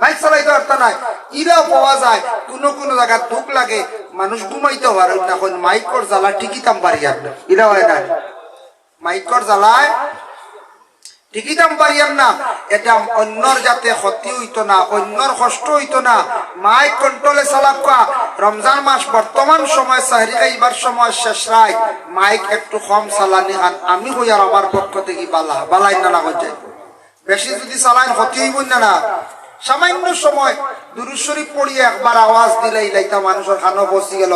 Mic চালাইতে পারত নাই। ইরা পাওয়া যায়, কোনো কোনো জায়গা দুঃখ লাগে, মানুষ ঘুমাইতে পারে না। কোন মাইকর জ্বালা ঠিকই তাম পারি আপনি ইরা হয় না। মাইকর জ্বালায় ঠিকই দাম পারিয়াম না। এটা অন্যর যাতে ক্ষতি হইতো না, অন্যর কষ্ট হইতো না। মাই কন্ট্রোলে কোয়া রমজান মাস বর্তমান সময় সাহরি খাইবার সময় শেষ রায় মাইক একটু কম চালানি খান আমি হই আর আমার পক্ষ থেকে বালা। বালাই না যাই বেশি যদি চালাইন ক্ষতি হইব না না। সামান্য সময় দুরুশ্বরী পড়িয়ে একবার আওয়াজ দিলে ইলাইতা মানুষের খানো বসি গেল।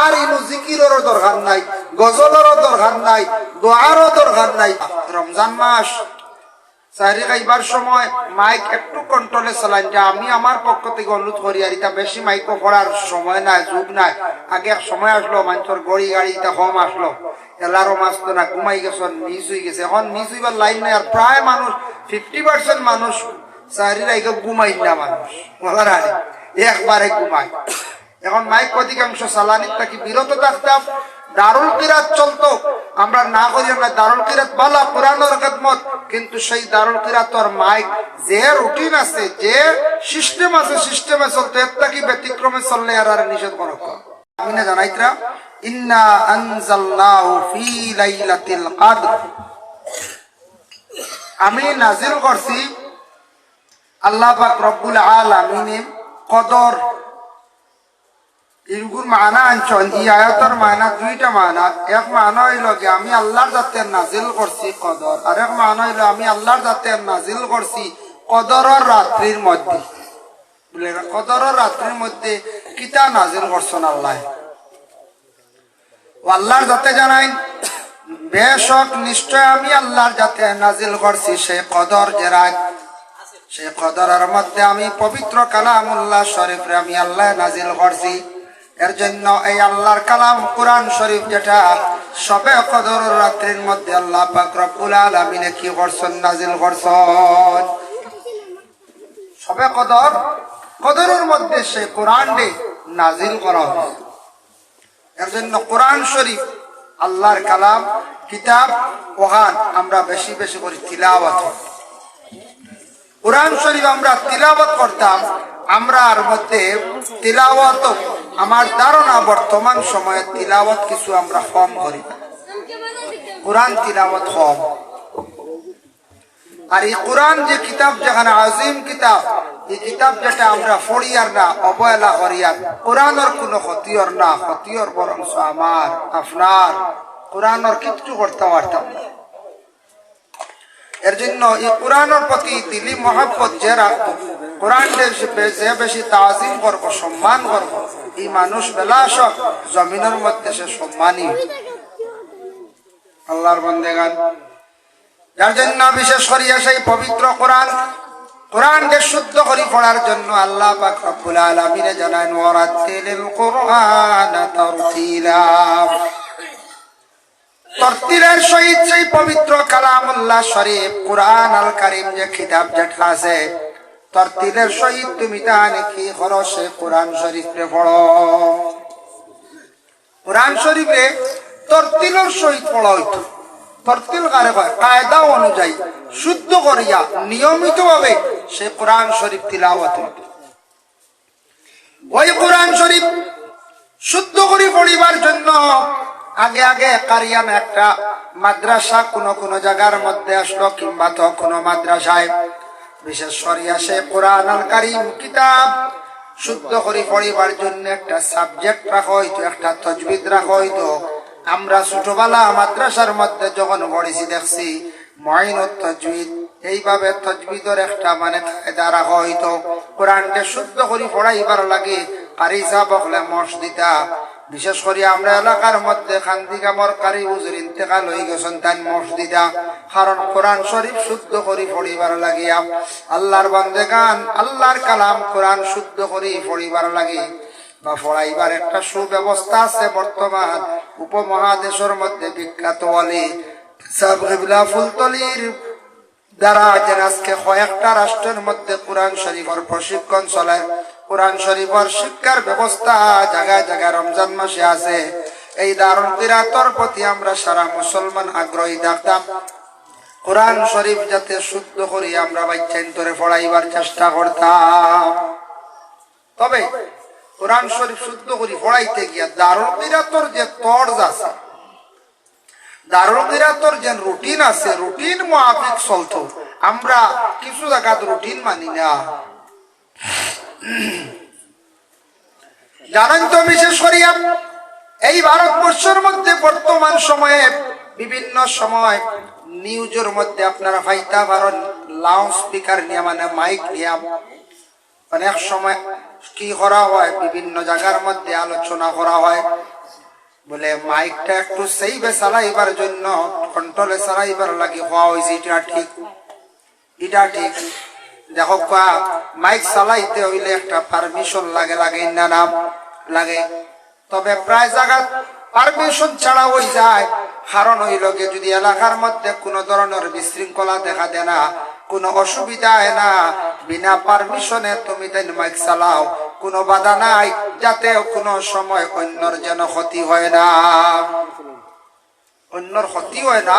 আর ইনু জিকিরেরও দরকার নাই, গজলেরও দরকার নাই, দোয়ারও দরকার নাই। রমজান মাস, চারি খাইবার সময় মাইক একটু কন্ট্রোলে চালাইন যে আমি আমার পক্ষ থেকে অনুরোধ করি, আর এটা বেশি মাইক পড়ার সময় নাই, যুগ নাই। আগে সময় আসলো, মানুষের গড়ি গাড়ি এটা কম আসলো। এলারও তো না, ঘুমাই গেছে মিস হয়ে গেছে। এখন মিস হইবার লাইন নাই, আর প্রায় মানুষ ফিফটি পার্সেন্ট মানুষ ঘুমাই না মানুষ। বলার ঘুমায় এখন মাইক অধিকাংশ চালানির থাকি বিরত থাকতাম দারুল কিরাত আমরা না করি আমরা দারুল কিরাত বালা পুরানোর খেদমত। কিন্তু সেই দারুল কিরাতর মাইক যে রুটিন আছে, যে সিস্টেম আছে, সিস্টেমে চলতো। এর থাকি ব্যতিক্রমে চললে আর আর নিষেধ করো আমি না জানাইতরা আমি নাজিল করছি আল্লাহ রব্বুল কদর। ইগুর মানা আনছন ই মানা, দুইটা মানা। এক মানা হইল কি আমি আল্লাহর নাজিল করছি কদর, আর এক মানা হইল আমি আল্লাহর নাজিল করছি কদরের রাত্রির মধ্যে। বুঝলে না? কদরের রাত্রির মধ্যে কিতা নাজিল করছেন আল্লাহ? আল্লাহর জাতে জানাই, বেশক নিশ্চয় আমি আল্লাহর জাতে নাজিল করছি সে কদর যে রাত সে কদরের মধ্যে আমি পবিত্র কালামুল্লাহ শরীফরে আমি আল্লাহ নাজিল করছি। এর জন্য এই আল্লাহর কালাম কোরআন শরীফ যেটা, সবে কদর রাত্রির মধ্যে আল্লাহ পাক রব্বুল আলামিনে কি করছেন, নাজিল করছেন। সবে কদর, কদরের মধ্যে সে কোরআন ডে নাজিল করা হয়েছে। এর জন্য কোরআন শরীফ, আল্লাহর কালাম, কিতাব ওহান আমরা বেশি বেশি করে তিলাওয়াত করি। কোরআন শরীফ আমরা তিলাওয়াত করতাম, আমরা আর মধ্যে তিলাওয়াত আমার ধারণা বর্তমান সময়ে তিলাওয়াত কিছু আমরা কম করি। কোরআন তিলাওয়াত কম আর এই কোরআন যে কিতাব, যেখানে আজিম কিতাব, এই কিতাব যেটা আমরা ফড়িয়ার না, অবহেলা করিয়ার কোরআনের কোনো ক্ষতিয়র না ক্ষতিয়র বরং আমার, আপনার, কোরআনের কিচ্ছু করতে পারতাম না এর জন্য এই কোরআনের প্রতি দিলি মহাব্বত যে রাখব কোরআন যে বেশি তাজিম করব, সম্মান করব, এই মানুষ বেলাসক জমিনের মধ্যে সে সম্মানী আল্লাহর বন্দেগান। যার জন্য বিশেষ করিয়া সেই পবিত্র কোরআন কোরআনকে শুদ্ধ করি পড়ার জন্য আল্লাহ পাক রব্বুল আলামিনে জানান ওয়ারাতিলিল কোরআন তারতিলা। তরতিলের সহিত সেই পবিত্র কালামুল্লাহ শরীফ কোরআন আল কারিম যে কিতাব যেটা আছে তরতিলের সহিত তুমি তাহানি কি করো সে কোরআন শরীফ রে পড়ো? কোরআন শরীফে তরতিলের সহিত পড়া হইতো। তরতিল কারে কয় কায়দা অনুযায়ী শুদ্ধ করিয়া নিয়মিত ভাবে সে কোরআন শরীফ তিলাওয়াত হইত। ওই কোরআন শরীফ শুদ্ধ করে পড়িবার জন্য আগে আগে কারিয়াম একটা মাদ্রাসা কোন কোন জায়গার মধ্যে আসলো কিংবা তো কোনো মাদ্রাসায়। বিশেষ করিয়া সে কোরআন কারিম কিতাব। শুদ্ধ করে পড়িবার জন্য একটা সাবজেক্ট রাখা হইতো, একটা তজবিদ রাখা হইতো। আমরা ছোটবেলা মাদ্রাসার মধ্যে যখন পড়েছি, দেখছি মহিন তজবিদ, এইভাবে তজবিদের একটা মানে রাখা হইতো। কোরআনকে শুদ্ধ করে পড়াইবার লাগে কারি সাহ বকলে মসজিদা বিশেষ করে আমরা এলাকার মধ্যে খান্দি কামর কারি উজুর ইন্তেকাল হয়ে গেছেন, তাই মসজিদা, কারণ কোরআন শরীফ শুদ্ধ করে পড়িবার লাগিয়া, আল্লাহর বন্দে গান, আল্লাহর কালাম কোরআন শুদ্ধ করে পড়িবার লাগে। বা পড়াইবার একটা সুব্যবস্থা আছে বর্তমান, উপমহাদেশের মধ্যে বিখ্যাত বলে সাব ফুলতলির দ্বারা যে আজকে কয়েকটা রাষ্ট্রের মধ্যে কোরআন শরীফের প্রশিক্ষণ চলে। কোরআন শরীফের শিক্ষার ব্যবস্থা জায়গায় জায়গায় রমজান মাসে আছে। এই দারুণ কিরাতর প্রতি আমরা সারা মুসলমান আগ্রহী থাকতাম। কোরআন শরীফ যাতে শুদ্ধ করি আমরা বাচ্চান্তরে পড়াইবার চেষ্টা করতাম। তবে কোরআন শরীফ শুদ্ধ করি পড়াইতে গিয়া দারুল কিরাতর যে তর্জ আছে যে রুটিন আছে, রুটিন চলতো। আমরা কিছু রুটিন মানি না। জানেন তো বিশেষ করিয়া এই ভারতবর্ষের মধ্যে বর্তমান সময়ে বিভিন্ন সময় নিউজের মধ্যে আপনারা ফাইতা পারেন লাউড স্পিকার নিয়ে মানে মাইক নিয়ে অনেক সময় কি করা হয়, বিভিন্ন জায়গার মধ্যে আলোচনা করা হয়। বলে, মাইকটা একটু সেইবে চালাইবার জন্য কন্ট্রোলে চালাইবার লাগি হওয়া হয়েছে এটা ঠিক। এটা ঠিক। দেখো কা মাইক চালাইতে হইলে একটা পারমিশন লাগে লাগে না লাগে। তবে প্রায় জায়গা পারমিশন ছাড়া হয়ে যায়। কারণ হইল গে, যদি এলাকার মধ্যে কোনো ধরনের বিশৃঙ্খলা দেখা দেয় না, কোনো অসুবিধা হয় না। বিনা পারমিশনে তুমি তাই মাইক চালাও। কোনো বাধা নাই, যাতে কোনো সময় অন্যর যেন ক্ষতি হয় না। অন্যর ক্ষতি হয় না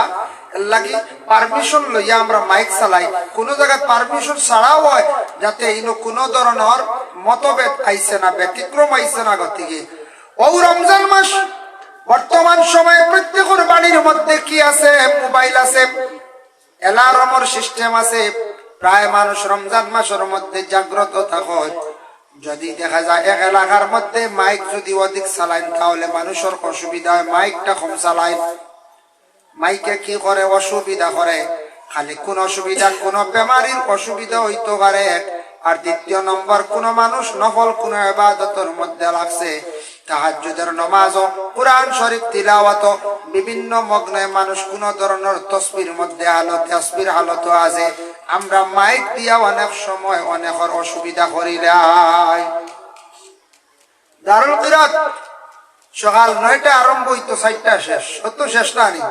লাগি পারমিশন লইয়া আমরা মাইক চালাই। কোন জায়গায় পারমিশন ছাড়াও হয়, যাতে ইনো কোন ধরনের মতভেদ আইছে না, ব্যতিক্রম আইছে না গতিকে। ও রমজান মাস বর্তমান সময়ে প্রত্যেকের বাড়ির মধ্যে কি আছে? মোবাইল আছে, অ্যালার্মর সিস্টেম আছে, প্রায় মানুষ রমজান মাসের মধ্যে জাগ্রত থাকে যদি দেখা যায় এক এলাকার মধ্যে মাইক যদি অধিক চালাইন তাহলে মানুষের অসুবিধা হয়, মাইকটা কম চালায়। মাইকে কি করে? অসুবিধা করে। খালি কোন অসুবিধা, কোন বেমারির অসুবিধা হইতে পারে। আর দ্বিতীয় নম্বর, কোন মানুষ নফল কোন এবাদতের মধ্যে লাগছে। তাহাজ্জুদের নমাজ কোরআন শরীফ তিলাওয়াত বিভিন্ন মগ্নে মানুষ কোন ধরনের তসবির মধ্যে আলো তসবির হালত আছে। আমরা মাইক দিয়া অনেক সময় অনেকের অসুবিধা করিলাই দারুল কিরাত সকাল নয়টা আরম্ভ হইতো চারটা শেষ। সত্য শেষ না নি।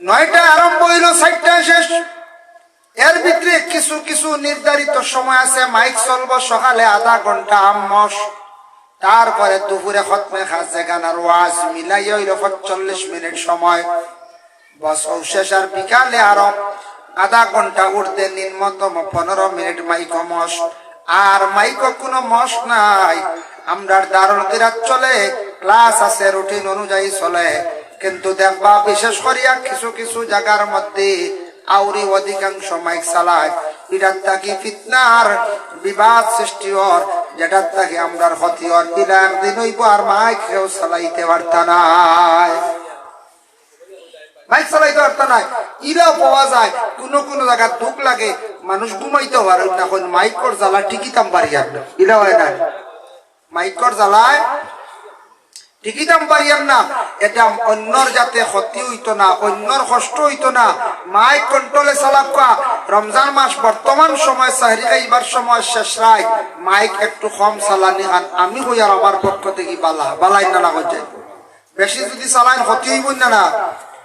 নয়টা আরম্ভ হইল চারটা শেষ। এর ভিতরে কিছু কিছু নির্ধারিত সময় আছে। মাইক চলবো সকালে আধা ঘণ্টা আম্মস তারপরে দুপুরে খতমে খাজে গানার ওয়াজ মিলাই হইল চল্লিশ মিনিট সময়। বস শেষ আর বিকালে আরও আধা ঘণ্টা উঠতে নিম্নতম পনেরো মিনিট মাইক মস আর মাইক কোনো মস নাই। আমরা দারুল কিরাত চলে, ক্লাস আছে, রুটিন অনুযায়ী চলে। কিন্তু দেখবা, বিশেষ করিয়া কিছু কিছু জায়গার মধ্যে আউরি অধিকাংশ মাইক চালায়। এটার থাকি ফিতনার বিবাদ সৃষ্টি হর যেটার থাকি আমরার ক্ষতি হর একদিন হইব আর মাইক কেউ চালাইতে পারতা নাই। মাইক চালাইতে পারতা নাই। ইরাও পাওয়া যায়, কোন কোন জায়গা দুঃখ লাগে, মানুষ ঘুমাইতে পারে না কোন মাইকর জ্বালা টিকিতাম পারি আপনার ইরা হয় না মাইকর জ্বালায় না চালানি আমি আমার পক্ষ থেকে বালা বালাই না না হয়ে বেশি যদি চালাইন ক্ষতি হইব না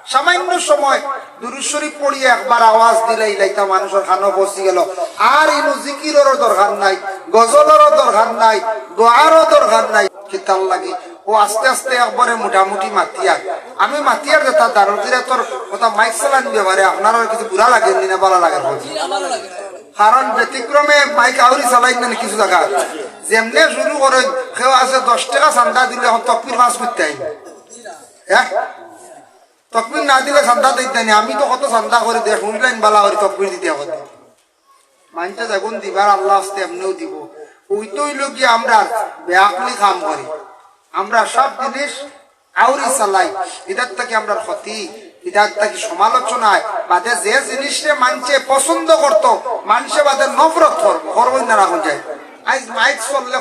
সামান্য সময় দুরুশ্বরী পড়িয়ে একবার আওয়াজ দিলে ইলাইতা মানুষের খানো বসি গেল। আর ইনু জিকিরেরও দরকার নাই, গজলেরও দরকার নাই, দোয়ারও দরকার নাই লাগে। ও আস্তে আস্তে একবারে মোটামুটি মাতিয়ার আমি মাতিয়ার যেটা দারুল তোর কথা মাইক চালান ব্যবহারে আপনার কিছু বুড়া লাগে না ভালো লাগে? কারণ ব্যতিক্রমে মাইক আউরি চালাই না কিছু জায়গা যেমনে শুরু করে কেউ আছে দশ টাকা চান্দা দিলে এখন তকবির মাছ করতে আই হ্যাঁ? তকবির না দিলে চান্দা দিতে নি আমি তো কত চান্দা করে দিয়ে শুনলেন বালা করে তকবির দিতে হবে। মানতে যখন দিবার আল্লাহ আসতে এমনিও দিব। ওই তো আমরা বেআকলি কাম করি। আমরা সব জিনিস আউরি চালাই। এটার থেকে আমরা ক্ষতি এটার থেকে সমালোচনায়। বাদে যে জিনিসটা মানছে পছন্দ করতো, মানুষে বাদে নফরত না রাখুন যায় চললে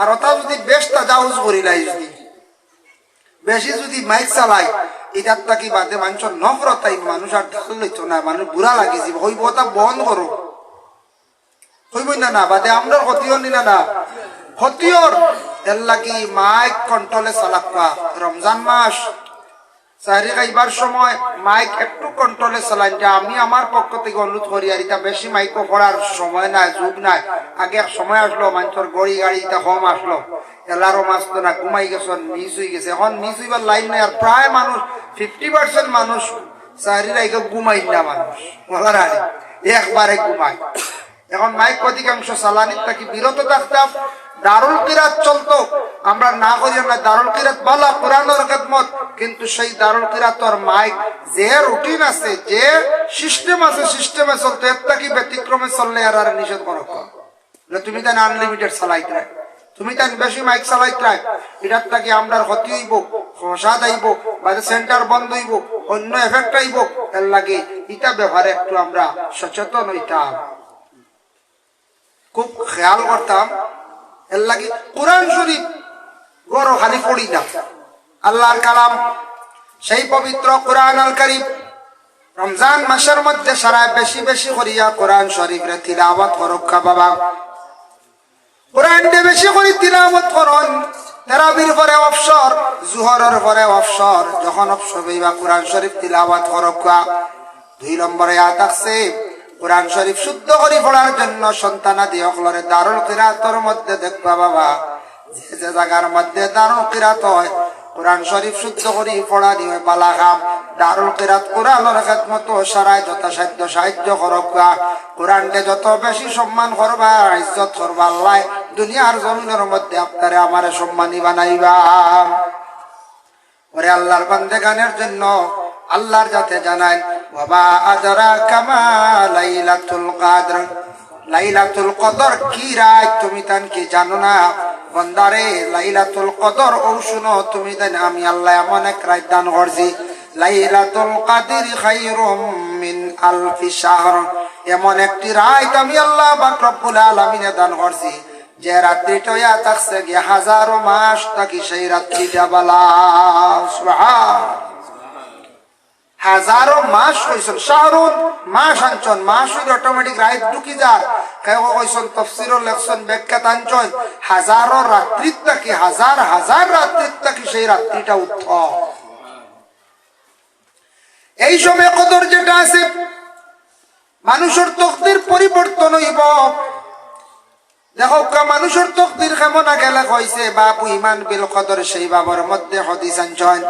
আর যদি বেশ যদি মাইক চালাই এটার তাকি বাদে মানুষের নফরত মানুষ আর লইতো না, মানুষ বুড়া লাগে বন্ধ করো। হইব না না, বাদে আমরা লাগি মাইক কন্ট্রোলে চালাকা রমজান মাস, চারি খাইবার সময় মাইক একটু কন্ট্রোলে চালাইন আমি আমার পক্ষ থেকে অনুরোধ করি, আর এটা বেশি মাইকো পড়ার সময় নাই, যুগ নাই। আগে সময় আসলো মানুষের গড়ি গাড়ি এটা কম আসলো। এলারও মাছ তো না ঘুমাই গেছেন মিস হয়ে গেছে। এখন মিস হইবার লাইন নাই, আর প্রায় মানুষ ফিফটি পার্সেন্ট মানুষ চারিরা একে ঘুমাই না মানুষ। বলার আগে, একবারে ঘুমায়। এখন মাইক অধিকাংশ সালানির থাকি বিরত থাকতাম। দারুল কিরাত চলতো। আমরা না করি আমরা দারুল কিরাত বলা পুরানোর খেদমত। কিন্তু সেই দারুল কিরাতর মাইক যে রুটিন আছে, যে সিস্টেম আছে, সিস্টেমে চলতো। এর থাকি ব্যতিক্রমে চললে আর আর নিষেধ করো তুমি তাই আনলিমিটেড চালাইতে রাখ তুমি তাই বেশি মাইক চালাইতে রাখ এটার থাকি আমরা ক্ষতি হইব, ফসাদ আইব বা সেন্টার বন্ধ হইব, অন্য এফেক্ট আইব এর লাগে ইটা ব্যাপারে একটু আমরা সচেতন হইতাম। খুব খেয়াল করতাম, এর লাগে কোরআন শরীফ বড় খালি পড়ি না। আল্লাহর কালাম, সেই পবিত্র কোরআন আল করিম, রমজান মাসের মধ্যে সারা বেশি বেশি করিয়া কোরআন শরীফ রে তিলাওয়াত করক্ষা বাবা। কোরআন বেশি করে তিলাওয়াত করন, তেরাবির পরে অবসর, জুহরের পরে অবসর, যখন অবসর হইবা কোরআন শরীফ তিলাওয়াত করক্ষা দুই নম্বরে আয়াত আছে কোরআন শরীফ শুদ্ধ করে পড়ার জন্য সন্তানাদি অকলরে দারুল কিরাতর মধ্যে দেখবা বাবা, যে যে জায়গার মধ্যে দারুল কিরাত হয়, কোরআন শরীফ শুদ্ধ করে পড়া নিয়ে পালা খাম দারুল কিরাত কোরআনের খেদমত সারায় যথাসাধ্য সাহায্য করবা কোরআনকে যত বেশি সম্মান করবা, ইজ্জত করবা, আল্লাহ দুনিয়ার জমিনের মধ্যে আপনারে আমারে সম্মানী বানাইবা। ওরে আল্লাহর বান্দে গানের জন্য আল্লাহর যাতে জানাই বাবা আদরা কামা লাইলাতুল কাদর। লাইলাতুল কদর কি রাত তুমি তান কি জানো না? বন্দারে, লাইলাতুল কদর ও শুনো তুমি তান, আমি আল্লাহ এমন এক রাত দান করছি। লাইলাতুল কাদির খাইরুম মিন আলফি শাহর। এমন একটি রাত আমি আল্লাহ পাক রব্বুল আলামিনে দান করছি। যে রাত্রিটা ইয়া থাকছে গিয়ে হাজারো মাস থাকি সেই রাত্রিটা বালা, সুবহান। হাজারো মাস কইছেন শাহরুন মাস আনছন। মাস হইলে অটোমেটিক রাইত ঢুকি যা কেউ কইছেন, তফসিরও লেখছেন, ব্যাখ্যা আনছন হাজারো রাত্রির থাকি হাজার হাজার রাত্রির থাকি সেই রাত্রিটা উত্তম এই সময় কদর যেটা আছে, মানুষের তকদির পরিবর্তন হইব। দেখো মানুষের তকদির কেমন গেলে কইছে বাবু ইমান বিল কদর সেই বাবার মধ্যে হদিস আনছন।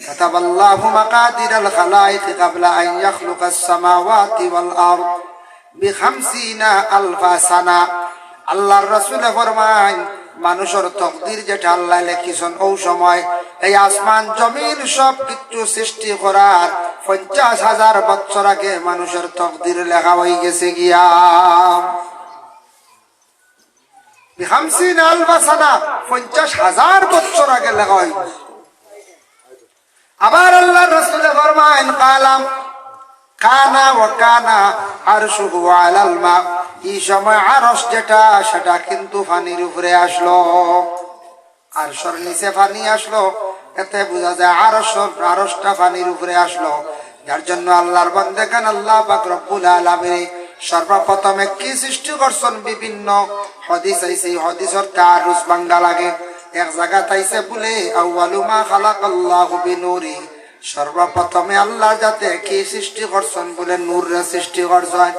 كتب الله مقادير الخلائق قبل أن يخلق السماوات والأرض بخمسين ألف سنة আল্লাহর রসুলে ফরমান মানুষের তকদির যেটা আল্লাহ লেখিছেন ও সময় এই আসমান জমিন সব কিছু সৃষ্টি করার পঞ্চাশ হাজার বছর আগে মানুষের তকদির লেখা হয়ে গেছে গিয়া হামসিন আলবাসানা পঞ্চাশ হাজার বছর আগে লেখা হয়ে গেছে আবার আল্লাহ রসুল ফরমাইন কালাম, কানা ও কানা আর শুধু আলাল মা। এই সময় আরস যেটা, সেটা কিন্তু ফানির উপরে আসলো। আর সর নিচে ফানি আসলো। এতে বোঝা যায় আরস আরসটা ফানির উপরে আসলো। যার জন্য আল্লাহর বন্দে কান আল্লাহ পাক রব্বুল আলামিন সর্বপ্রথমে কি সৃষ্টি করছেন? বিভিন্ন হদিস আইছে হদিসর কারুস বাঙ্গা লাগে। এক জায়গা তাইছে বলে বিনুরি। সর্বপ্রথমে আল্লাহ যাতে কি সৃষ্টি করছেন বলে নূরে সৃষ্টি করছেন।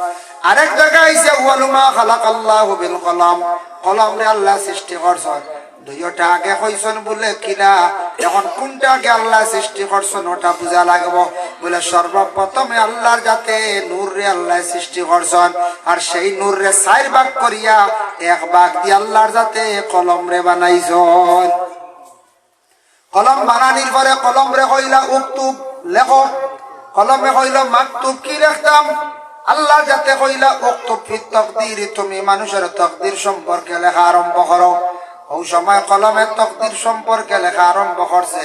আরেক জায়গায় আইছে ওয়ালুমা খালাক আল্লাহ বিল কলম। কলম রে আল্লাহ সৃষ্টি করছেন। দুইটা আগে কইছেন বলে কিনা? এখন কোনটা আগে আল্লাহ সৃষ্টি করছেন ওটা বোঝা লাগবো। বলে সর্বপ্রথমে আল্লাহর যাতে নূর রে আল্লাহ সৃষ্টি আর সেই নূর রে করিয়া এক দিয়ে আল্লাহর যাতে কলম রে বানাইছেন কলম বানানির পরে কলম রে কইলা উক্তুব, লেখ। কলমে কইল মাকতুব, কি লিখতাম? আল্লাহ যাতে কইলা উক্তুব ফি তকদির, তুমি মানুষের তকদির সম্পর্কে লেখা আরম্ভ করো। ওই সময় কলমের তকদির সম্পর্কে লেখা আরম্ভ করছে।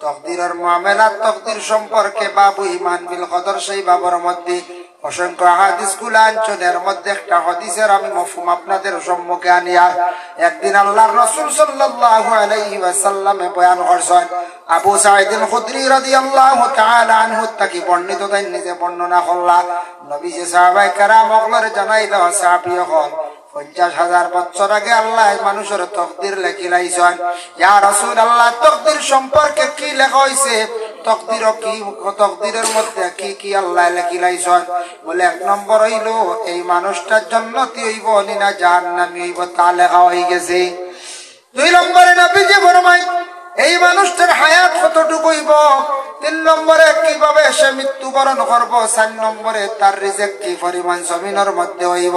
তকদিরের মামেলার তকদির সম্পর্কে বাবু ইমান বিল কদর সেই বাবর মধ্যে অসংখ্য হাদিস মধ্যে একটা হদিসের আমি মফুম আপনাদের সম্মুখে আনিয়া একদিন আল্লাহর রসুল সাল্লাল্লাহু আলাইহি ওয়াসাল্লামে বয়ান করছেন, আবু সাঈদুল খুদরি রাদিয়াল্লাহু তাআলা আনহু, তাকি বর্ণিত তাই নিজে বর্ণনা করলা। নবী সাহাবায়ে কেরাম অগলরে জানাইলো সাহাবী হল পঞ্চাশ হাজার বছর আগে আল্লাহ মানুষের তকদির লেখি লাইছেন। ইয়া রাসূল আল্লাহ তকদির সম্পর্কে কি লেখা হইছে? তকদির কি, তকদিরের মধ্যে কি কি আল্লাহ লেখিলাইছন বলে এক নম্বর হইল, এই মানুষটার জন্নতি হইব নি না জাহান্নামি হইব, তা লেখা হয়ে গেছে। দুই নম্বরে নবীজি ফরমায়, এই মানুষটার হায়াত কতটুকু হইব? তিন নম্বরে কীভাবে সে মৃত্যুবরণ করব? চার নম্বরে তার রিজেক্ট কি পরিমাণ জমিনের মধ্যে হইব?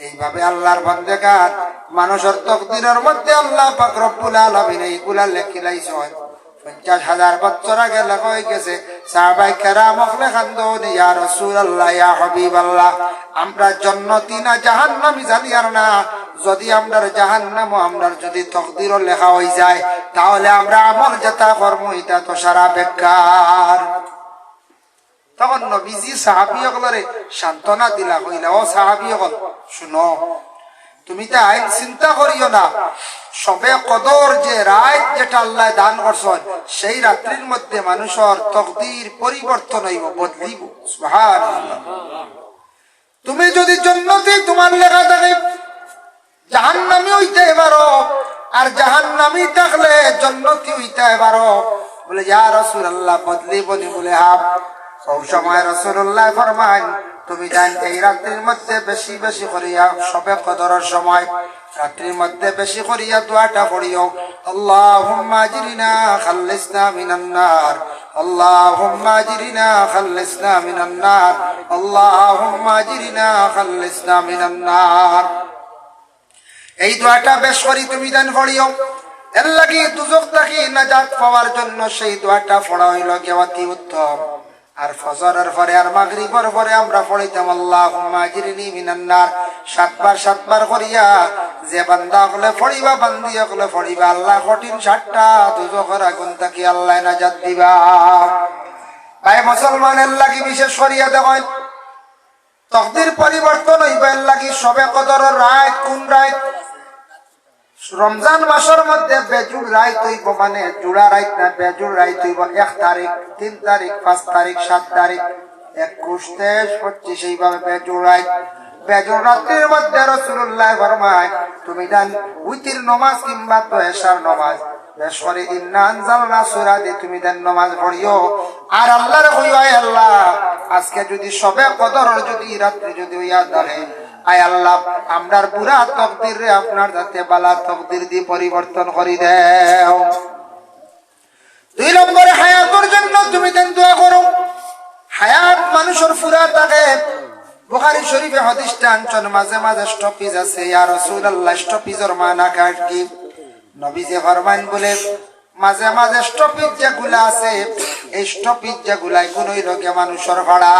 এইভাবে আল্লাহর বন্দেগার, মানুষের তকদিরের মধ্যে আল্লাহ পাক রব্বুল আলামিন এইগুলা লেখিলাইছেন পঞ্চাশ হাজার বছর আগে লেখা গেছে, সাহাবাই কেরাম অখলে খান্দন রাসূলুল্লাহ হাবিবাল্লাহ, আমরা জন্নতি না, জাহান্নামি জানি না। যদি আমরার জাহান্নাম আমরার যদি তকদিরও লেখা হয়ে যায়, তাহলে আমরা আমল যেটা কর্ম, এটা তো সারা বেকার। তখন নবীজি সাহাবি সকলরে সান্ত্বনা দিলা কইলা ও সাহাবি সকল শুনো, তুমি তো আইন চিন্তা করিও না। সবে কদর যে রাত যেটা আল্লাহ দান করছেন, সেই রাত্রির মধ্যে মানুষের তকদির পরিবর্তন হইব, বদলিব। সুবহানাল্লাহ। তুমি যদি জন্নতে তোমার লেখা থাকে, জাহান্নামি হইতে পারো, আর জাহান্নামি থাকলে জন্নতি হইতে পারো। বলে, ইয়া রাসূলুল্লাহ বদলি বলি বলে হাফ সব সময় রাসূলুল্লাহ ফরমান তুমি জান এই রাত্রির মধ্যে বেশি বেশি করিয়া সবে কদরের সময় রাত্রির মধ্যে বেশি করিয়া দোয়াটা পড়িও। আল্লাহুম্মা এই দোয়াটা বেশ করি তুমি দান পড়িও। এর লাগি দুজক থাকি নাজাত পাওয়ার জন্য সেই দোয়াটা পড়া হইল গিয়ে অতি উত্তম। আর ফজরের পরে আর মাগরিবের পরে আমরা পড়িতাম, আল্লাহুম্মা আজরিনি মিনান নার। সাতবার সাতবার করিয়া, যে বান্দা হলে পড়িবা, বান্দি হলে পড়িবা, আল্লাহ কঠিন সাতটা দুজকের আগুন থাকি আল্লাহ নাজাত দিবা। ভাই, মুসলমানের লাগি বিশেষ করিয়া দেখেন, তকদির পরিবর্তন হইবার লাগি সবে কদরের রায় কোন রায় রমজান মাসের মধ্যে বেজুর রাইত হইব মানে জুড়া রাইত না বেজুর রাইত হইব এক তারিখ, তিন তারিখ, পাঁচ তারিখ, সাত তারিখ। একুশ, তেইশ, পঁচিশ, এইভাবে বেজুর রাইত বেজুর রাত্রির মধ্যে রসুল্লাহ ফরমায়, তুমি জান উইতির নমাজ কিংবা তো এসার নমাজ। বেশ করে ইন্না আনজালনা সূরা দিয়ে তুমি দেন নমাজ পড়িও। আর আল্লাহর কইও আল্লাহ, আজকে যদি সবে কদরের যদি রাত্রি যদি ইয়া ধরে আয় আল্লাহ, আমরার পুরা তকদির রে আপনার যাতে বালা তকদির দিয়ে পরিবর্তন করি দেও। দুই নম্বরে হায়াতের জন্য তুমি দেন দোয়া করো। হায়াত মানুষের পুরা থাকে বুখারি শরীফে হদিসটা আনছন, মাঝে মাঝে স্টপিজ আছে। ইয়া রাসূলুল্লাহ স্টপিজের মানা কাট কি? নবী যে ফরমান বলে মাঝে মাঝে স্টপিজ যেগুলা আছে, এই স্টপিজ যেগুলাই কোন লোকে মানুষের ভাড়া